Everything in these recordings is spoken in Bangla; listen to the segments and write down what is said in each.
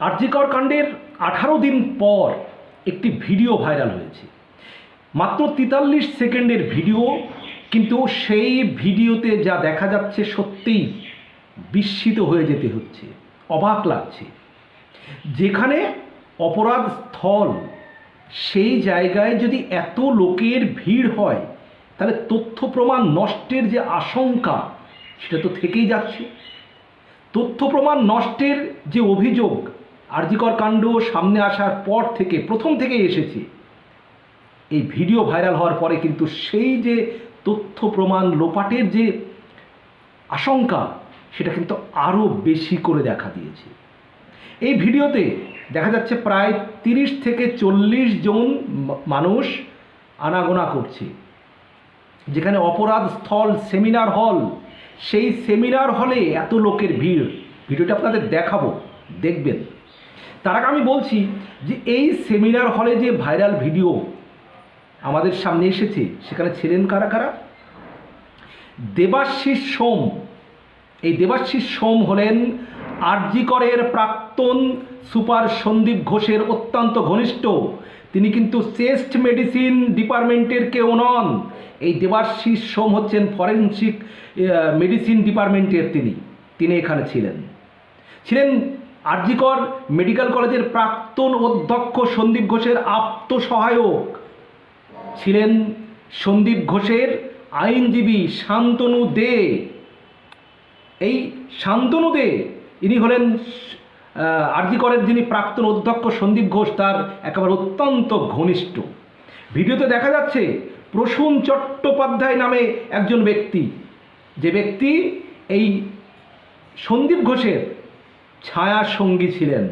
আরজিকর কাণ্ডের আঠারো দিন পর একটি ভিডিও ভাইরাল হয়েছে। মাত্র তেতাল্লিশ সেকেন্ডের ভিডিও, কিন্তু সেই ভিডিওতে যা দেখা যাচ্ছে সত্যিই বিস্মিত হয়ে যেতে হচ্ছে, অবাক লাগছে। যেখানে অপরাধ স্থল, সেই জায়গায় যদি এত লোকের ভিড় হয়, তাহলে তথ্য প্রমাণ নষ্টের যে আশঙ্কা, সেটা তো থেকেই যাচ্ছে। তথ্য প্রমাণ নষ্টের যে অভিযোগ আরজিকর কাণ্ড সামনে আসার পর থেকে, প্রথম থেকেই এসেছে। এই ভিডিও ভাইরাল হওয়ার পরে কিন্তু সেই যে তথ্য প্রমাণ লোপাটের যে আশঙ্কা, সেটা কিন্তু আরও বেশি করে দেখা দিয়েছে। এই ভিডিওতে দেখা যাচ্ছে প্রায় তিরিশ থেকে চল্লিশ জন মানুষ আনাগোনা করছে। যেখানে অপরাধ স্থল সেমিনার হল, সেই সেমিনার হলে এত লোকের ভিড়। ভিডিওটা আপনাদের দেখাবো, দেখবেন। তার আমি বলছি যে এই সেমিনার হলে যে ভাইরাল ভিডিও আমাদের সামনে এসেছে, সেখানে ছিলেন কারা কারা? দেবাশিস সোম। এই দেবাশিস সোম হলেন আরজিকরের প্রাক্তন সুপার সন্দীপ ঘোষের অত্যন্ত ঘনিষ্ঠ। তিনি কিন্তু চেস্ট মেডিসিন ডিপার্টমেন্টের কেউ নন। এই দেবাশিস সোম হচ্ছেন ফরেন্সিক মেডিসিন ডিপার্টমেন্টের তিনি। তিনি এখানে ছিলেন। ছিলেন আরজিকর মেডিকেল কলেজের প্রাক্তন অধ্যক্ষ সন্দীপ ঘোষের আত্মসহায়ক ছিলেন সন্দীপ ঘোষের আইনজীবী শান্তনু দে। এই শান্তনু দে, ইনি হলেন আরজি করের যিনি প্রাক্তন অধ্যক্ষ সন্দীপ ঘোষ, তার একেবারে অত্যন্ত ঘনিষ্ঠ। ভিডিওতে দেখা যাচ্ছে, প্রসূন চট্টোপাধ্যায় নামে একজন ব্যক্তি। যে ব্যক্তি এই সন্দীপ ঘোষের ছায়া সঙ্গী ছিলেন।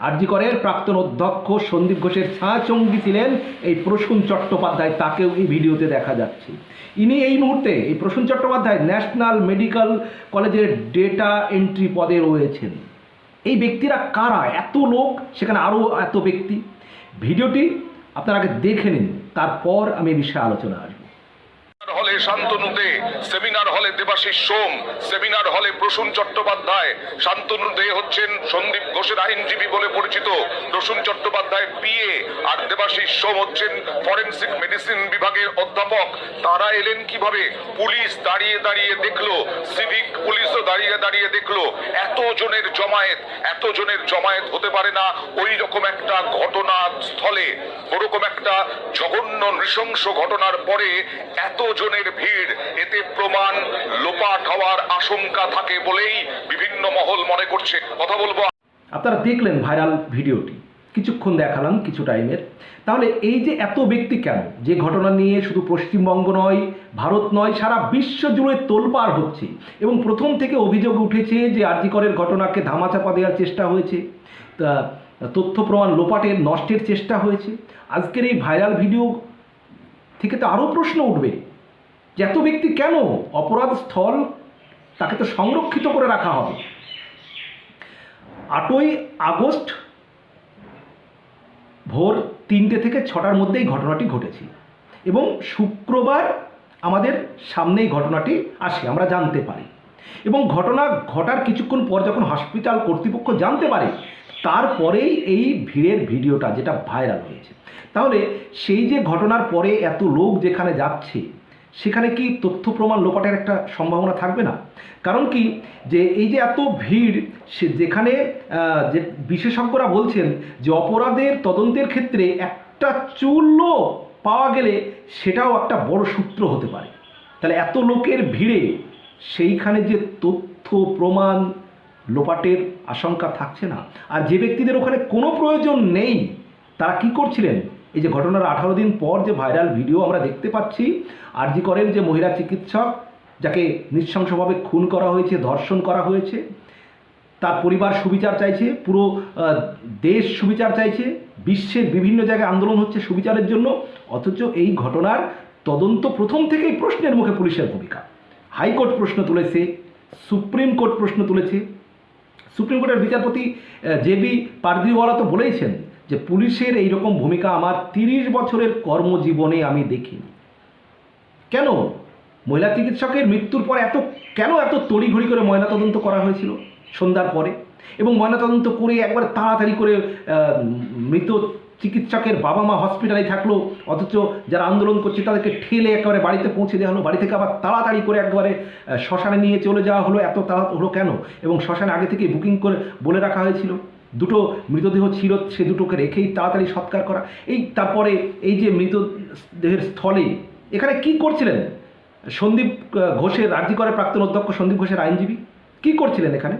আরজি করের প্রাক্তন অধ্যক্ষ সন্দীপ ঘোষের ছায়া সঙ্গী ছিলেন এই প্রসূন চট্টোপাধ্যায়। তাকেও এই ভিডিওতে দেখা যাচ্ছে। ইনি এই মুহূর্তে এই প্রসূন চট্টোপাধ্যায় ন্যাশনাল মেডিকেল কলেজের ডেটা এন্ট্রি পদে রয়েছেন। এই ব্যক্তিরা কারা? এত লোক? সেখানে আরও এত ব্যক্তি? ভিডিওটি আপনারা আগে দেখে নিন। তারপর আমি এই বিষয়ে আলোচনা আসব। হলে শান্তনু দে সেমিনার হলে দেবাশিস সোম, সেমিনার হলে প্রসূন চট্টোপাধ্যায়। শান্তনু দে হচ্ছেন সন্দীপ ঘোষের আইনজীবী বলে পরিচিত প্রসূন চট্টোপাধ্যায় বিএ। আর দেবাশিস সোম হচ্ছেন ফরেন্সিক মেডিসিন বিভাগের অধ্যাপক। তারা এলেন কীভাবে? পুলিশ দাঁড়িয়ে দাঁড়িয়ে দেখল, সিভিক পুলিশও দাঁড়িয়ে দাঁড়িয়ে দেখল। এত জনের জমায়েত এত জনের জমায়েত হতে পারে না, ওই রকম একটা ঘটনা স্থলে ওরকম একটা জঘন্য নৃশংস ঘটনার পরে এত জনের ভিড়, এতে প্রমাণ লোপাট হওয়ার আশঙ্কা থাকে বলেই বিভিন্ন মহল মনে করছে। কথা বলব আপনারা দেখলেন ভাইরাল ভিডিওটি। কিছুক্ষণ দেখালাম কিছু টাইমের। তাহলে এই যে এত ব্যক্তি কেন? যে ঘটনা নিয়ে শুধু পশ্চিমবঙ্গ নয়, ভারত নয়, সারা বিশ্ব জুড়ে তোলপাড় হচ্ছে এবং প্রথম থেকে অভিযোগ উঠেছে যে আরজিকরের ঘটনাকে ধামাচাপা দেওয়ার চেষ্টা হয়েছে। তা, তথ্য প্রমাণ লোপাটের নষ্টের চেষ্টা হয়েছে। আজকের এই ভাইরাল ভিডিও থেকে তো আরও প্রশ্ন উঠবে। এত ব্যক্তি কেন অপরাধ স্থল তাকে তো সংরক্ষিত করে রাখা হবে? আটই আগস্ট ভোর তিনটে থেকে ছটার মধ্যেই ঘটনাটি ঘটেছিল এবং শুক্রবার আমাদের সামনেই ঘটনাটি আসে, আমরা জানতে পারি। এবং ঘটনা ঘটার কিছুক্ষণ পর যখন হসপিটাল কর্তৃপক্ষ জানতে পারে, তারপরেই এই ভিড়ের ভিডিওটা যেটা ভাইরাল হয়েছে। তাহলে সেই যে ঘটনার পরে এত লোক যেখানে যাচ্ছে সেখানে কি তথ্য প্রমাণ লোপাটের একটা সম্ভাবনা থাকবে না? কারণ কি, যে এই যে এত ভিড়, সে যেখানে যে বিশেষজ্ঞরা বলছেন যে অপরাধের তদন্তের ক্ষেত্রে একটা চুলও পাওয়া গেলে সেটাও একটা বড় সূত্র হতে পারে। তাহলে এত লোকের ভিড়ে সেইখানে যে তথ্য প্রমাণ লোপাটের আশঙ্কা থাকছে না। আর যে ব্যক্তিদের ওখানে কোনো প্রয়োজন নেই, তারা কি করছিলেন? এই যে ঘটনার আঠারো দিন পর যে ভাইরাল ভিডিও আমরা দেখতে পাচ্ছি, আরজি করেন যে মহিলা চিকিৎসক, যাকে নৃশংসভাবে খুন করা হয়েছে, ধর্ষণ করা হয়েছে, তার পরিবার সুবিচার চাইছে, পুরো দেশ সুবিচার চাইছে, বিশ্বের বিভিন্ন জায়গায় আন্দোলন হচ্ছে সুবিচারের জন্য, অথচ এই ঘটনার তদন্ত প্রথম থেকেই প্রশ্নের মুখে পুলিশের ভূমিকা। হাইকোর্ট প্রশ্ন তুলেছে, সুপ্রিম কোর্ট প্রশ্ন তুলেছে। সুপ্রিম কোর্টের বিচারপতি জে বি পারদিওয়ালা তো বলেইছেন যে পুলিশের এই রকম ভূমিকা আমার তিরিশ বছরের কর্মজীবনে আমি দেখিনি। কেন? মহিলা চিকিৎসকের মৃত্যুর পর এত, কেন এত তড়িঘড়ি করে ময়নাতদন্ত করা হয়েছিল সন্ধ্যার পরে? এবং ময়নাতদন্ত করে একবার তাড়াতাড়ি করে মৃত চিকিৎসকের বাবা মা হসপিটালে থাকল, অথচ যারা আন্দোলন করছে তাদেরকে ঠেলে একেবারে বাড়িতে পৌঁছে দেওয়া হলো, বাড়ি থেকে আবার তাড়াতাড়ি করে একবারে শ্মশানে নিয়ে চলে যাওয়া হলো, এত তাড়া হলো কেন? এবং শ্মশানে আগে থেকে বুকিং করে, বলে রাখা হয়েছিল। দুটো মৃতদেহ ছিল, সে দুটোকে রেখেই তাড়াতাড়ি সৎকার করা। এই তারপরে এই যে মৃতদেহের স্থলে, এখানে কি করছিলেন? সন্দীপ ঘোষের আর্জি করে প্রাক্তন অধ্যক্ষ সন্দীপ ঘোষের আইনজীবী, কি করছিলেন এখানে?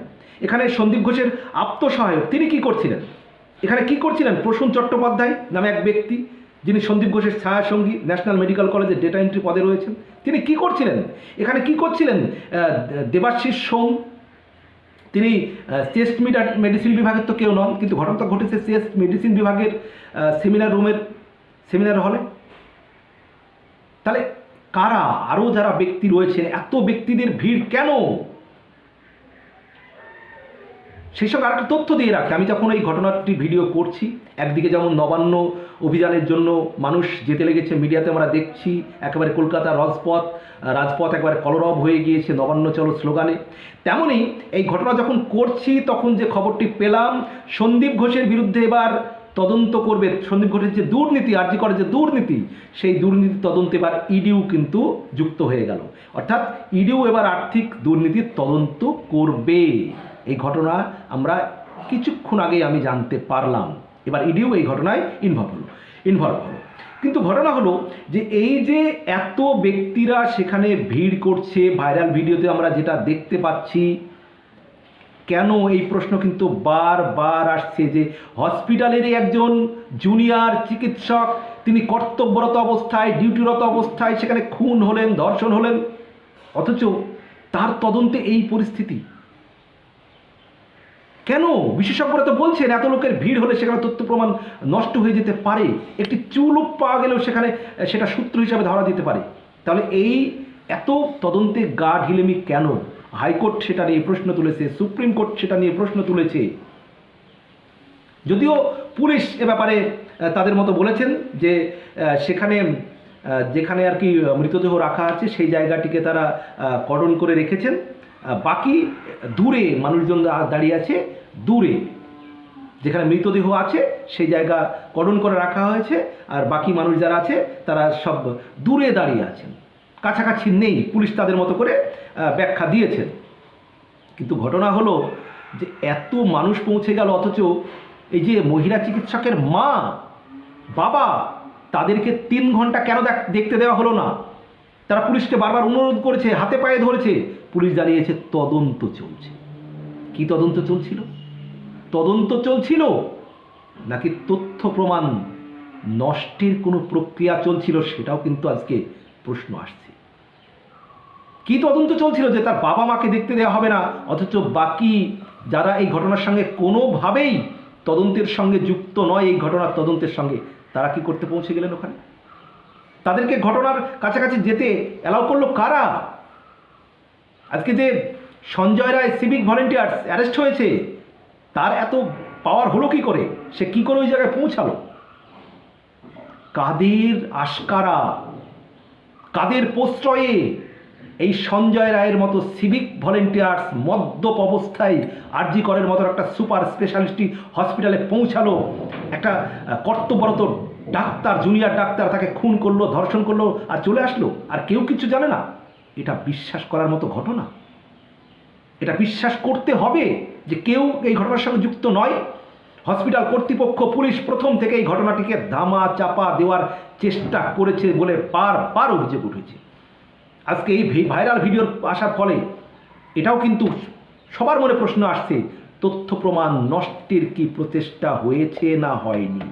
এখানে সন্দীপ ঘোষের আত্মসহায়ক, তিনি কি করছিলেন? এখানে কি করছিলেন? প্রসূন চট্টোপাধ্যায় নামে এক ব্যক্তি, যিনি সন্দীপ ঘোষের ছায়াসঙ্গী, ন্যাশনাল মেডিকেল কলেজের ডেটা এন্ট্রি পদে রয়েছেন। তিনি কি করছিলেন? এখানে কি করছিলেন? দেবাশিস সোম তিনি চেস্ট মেডিসিন বিভাগের তো কেউ নন, কিন্তু ঘটনাটা ঘটেছে চেস্ট মেডিসিন বিভাগের সেমিনার রুমের, সেমিনার হলে। তাহলে কারা আরও যারা ব্যক্তি রয়েছেন, এত ব্যক্তিদের ভিড় কেন? সেই সঙ্গে আরেকটা তথ্য দিয়ে রাখি। আমি যখন এই ঘটনাটি ভিডিও করছি, একদিকে যেমন নবান্ন অভিযানের জন্য মানুষ যেতে লেগেছে, মিডিয়াতে আমরা দেখছি একেবারে কলকাতা রাজপথ রাজপথ একবারে কলরব হয়ে গিয়েছে নবান্ন চলো স্লোগানে। তেমনি এই ঘটনা যখন করছি, তখন যে খবরটি পেলাম, সন্দীপ ঘোষের বিরুদ্ধে এবার তদন্ত করবে। সন্দীপ ঘোষের যে দুর্নীতি, আর্জি করে যে দুর্নীতি, সেই দুর্নীতি তদন্তে এবার ইডিউ কিন্তু যুক্ত হয়ে গেল। অর্থাৎ ইডিউ এবার আর্থিক দুর্নীতির তদন্ত করবে। এই ঘটনা আমরা কিছুক্ষণ আগেই আমি জানতে পারলাম। এবার ইডিও এই ঘটনায় ইনভলভ হলো ইনভলভ হলো। কিন্তু ঘটনা হলো যে এই যে এত ব্যক্তিরা সেখানে ভিড় করছে ভাইরাল ভিডিওতে আমরা যেটা দেখতে পাচ্ছি, কেন এই প্রশ্ন কিন্তু বারবার আসছে যে হসপিটালেরই একজন জুনিয়র চিকিৎসক, তিনি কর্তব্যরত অবস্থায়, ডিউটিরত অবস্থায়, সেখানে খুন হলেন, ধর্ষণ হলেন, অথচ তার তদন্তে এই পরিস্থিতি। কেন? বিশেষজ্ঞরা তো বলছেন এত লোকের ভিড় হলে সেখানে তথ্য প্রমাণ নষ্ট হয়ে যেতে পারে। একটি চুলুপ পাওয়া গেলেও সেখানে সেটা সূত্র হিসাবে ধরা দিতে পারে। তাহলে এই এত তদন্তে গা ঢিলেমি কেন? হাইকোর্ট সেটা নিয়ে প্রশ্ন তুলেছে, সুপ্রিম কোর্ট সেটা নিয়ে প্রশ্ন তুলেছে। যদিও পুলিশ এ ব্যাপারে তাদের মতো বলেছেন যে সেখানে যেখানে আর কি মৃতদেহ রাখা আছে, সেই জায়গাটিকে তারা কর্ডন করে রেখেছেন। বাকি দূরে মানুষজন দাঁড়িয়ে আছে, দূরে। যেখানে মৃতদেহ আছে, সেই জায়গা কর্ডন করে রাখা হয়েছে, আর বাকি মানুষ যারা আছে, তারা সব দূরে দাঁড়িয়ে আছেন। কাছাকাছি নেই, পুলিশ তাদের মতো করে ব্যাখ্যা দিয়েছেন কিন্তু ঘটনা হলো যে এত মানুষ পৌঁছে গেল, অথচ এই যে মহিলা চিকিৎসকের মা, বাবা, তাদেরকে তিন ঘণ্টা কেন দেখ- দেখতে দেওয়া হলো না? তারা পুলিশকে বারবার অনুরোধ করেছে, হাতে পায়ে ধরেছে পুলিশ জানিয়েছে, তদন্ত চলছে। কি তদন্ত চলছিল? তদন্ত চলছিল নাকি তথ্য প্রমাণ নষ্টের কোনো প্রক্রিয়া চলছিল সেটাও কিন্তু আজকে প্রশ্ন আসছে। কি তদন্ত চলছিল যে তার বাবা মাকে দেখতে দেওয়া হবে না, অথচ বাকি যারা এই ঘটনার সঙ্গে কোনোভাবেই তদন্তের সঙ্গে যুক্ত নয়, এই ঘটনার তদন্তের সঙ্গে তারা কি করতে পৌঁছে গেলেন ওখানে? তাদেরকে ঘটনার কাছাকাছি যেতে অ্যালাউ করল কারা? আজকে যে Sanjay Roy civic volunteers arrest হয়েছে, তার এত পাওয়ার হলো কি করে? সে কি করে ওই জায়গায় পৌঁছালো? কাদের আশকারা? কাদের প্রশ্রয়ে এই সঞ্জয় রায়ের মতো সিভিক ভলেন্টিয়ার্স মদ্যপ অবস্থায় আরজি করের মতো একটা সুপার স্পেশালিস্টি হসপিটালে পৌঁছালো? একটা কর্তব্যরত ডাক্তার জুনিয়র ডাক্তার তাকে খুন করল, ধর্ষণ করল আর চলে আসলো? আর কেউ কিছু জানে না? এটা বিশ্বাস করার মতো ঘটনা। এটা বিশ্বাস করতে হবে যে কেউ এই ঘটনার সঙ্গে যুক্ত নয়। হসপিটাল কর্তৃপক্ষ, পুলিশ প্রথম থেকে এই ঘটনাটিকে ধামা চাপা দেওয়ার চেষ্টা করেছে বলে বারবার অভিযোগ উঠেছে। আজকে এই ভাইরাল ভিডিওর আসার ফলে এটাও কিন্তু সবার মনে প্রশ্ন আসছে, তথ্য প্রমাণ নষ্টের কি প্রচেষ্টা হয়েছে না হয়নি?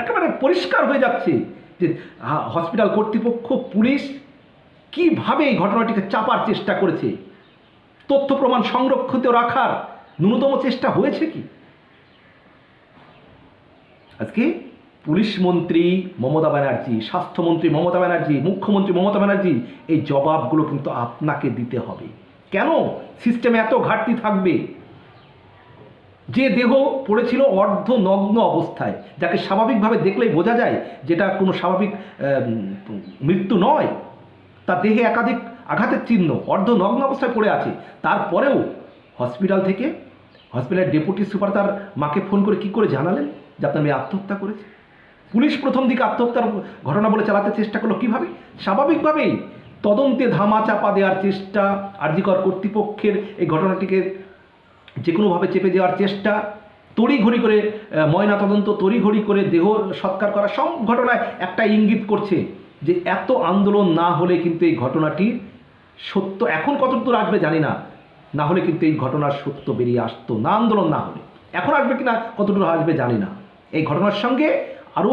একেবারে পরিষ্কার হয়ে যাচ্ছে যে হসপিটাল কর্তৃপক্ষ, পুলিশ কীভাবে এই ঘটনাটিকে চাপার চেষ্টা করেছে? তথ্য প্রমাণ সংরক্ষিত রাখার ন্যূনতম চেষ্টা হয়েছে কি? আজকে পুলিশ মন্ত্রী মমতা ব্যানার্জি, স্বাস্থ্যমন্ত্রী মমতা ব্যানার্জি, মুখ্যমন্ত্রী মমতা ব্যানার্জি, এই জবাবগুলো কিন্তু আপনাকে দিতে হবে। কেন? সিস্টেমে এত ঘাটতি থাকবে। যে দেহ পড়েছিল অর্ধ নগ্ন অবস্থায়, যাকে স্বাভাবিকভাবে দেখলেই বোঝা যায় যেটা কোনো স্বাভাবিক মৃত্যু নয় তার দেহে একাধিক আঘাতের চিহ্ন অর্ধ নগ্ন অবস্থায় পড়ে আছে। তারপরেও হসপিটাল থেকে হসপিটালের ডেপুটি সুপার তার মাকে ফোন করে কি করে জানালেন যে আপনার মেয়ে আত্মহত্যা করেছে? পুলিশ প্রথম দিকে আত্মহত্যার ঘটনা বলে চালাতে চেষ্টা করল কীভাবে? স্বাভাবিকভাবেই তদন্তে ধামা চাপা দেওয়ার চেষ্টা, আর্জিকর কর্তৃপক্ষের এই ঘটনাটিকে যে কোনোভাবে চেপে দেওয়ার চেষ্টা, তড়িঘড়ি করে ময়না তদন্ত তড়িঘড়ি করে দেহ সৎকার করা, সব ঘটনায় একটা ইঙ্গিত করছে যে এত আন্দোলন না হলে কিন্তু এই ঘটনাটি সত্য এখন কতদূর আসবে জানি না। না হলে কিন্তু এই ঘটনার সত্য বেরিয়ে আসতো না, আন্দোলন না হলে। এখন আসবে কিনা, কতদূর আসবে জানি না। এই ঘটনার সঙ্গে আরও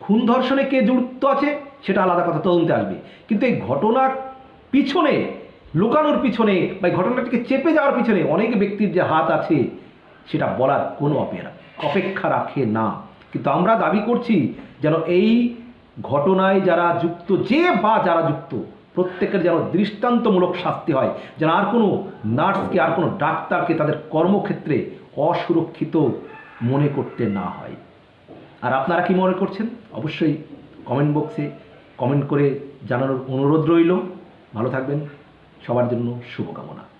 খুন ধর্ষণে কে যুক্ত আছে, সেটা আলাদা কথা, তদন্তে আসবে। কিন্তু এই ঘটনার পিছনে, লুকানোর পিছনে বা এই ঘটনাটিকে চেপে যাওয়ার পিছনে অনেক ব্যক্তির যে হাত আছে, সেটা বলার কোনো অপেক্ষা রাখে না। কিন্তু আমরা দাবি করছি যেন এই ঘটনায় যারা যুক্ত, যে বা যারা যুক্ত, প্রত্যেকের যেন দৃষ্টান্তমূলক শাস্তি হয়, যেন আর কোনো নার্সকে, আর কোনো ডাক্তারকে তাদের কর্মক্ষেত্রে অসুরক্ষিত মনে করতে না হয়। আর আপনারা কি মনে করছেন? অবশ্যই কমেন্ট বক্সে কমেন্ট করে জানানোর অনুরোধ রইল। ভালো থাকবেন। সবার জন্য শুভকামনা।